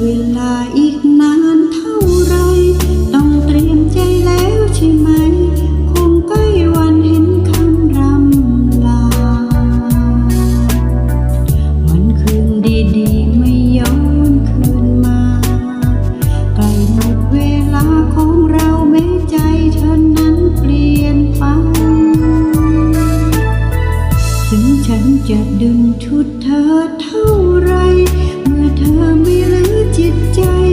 เวลาอีกนานเท่าไร ต้องเตรียมใจแล้วใช่ไหม คงใกล้วันเห็นคำรำลา วันคืนดีๆไม่ย้อนคืนมา ใกลหมดเวลาของเราแม้ใจเธอนั้นเปลี่ยนไปถึงฉันจะดึงชุดเธอเท่า chơi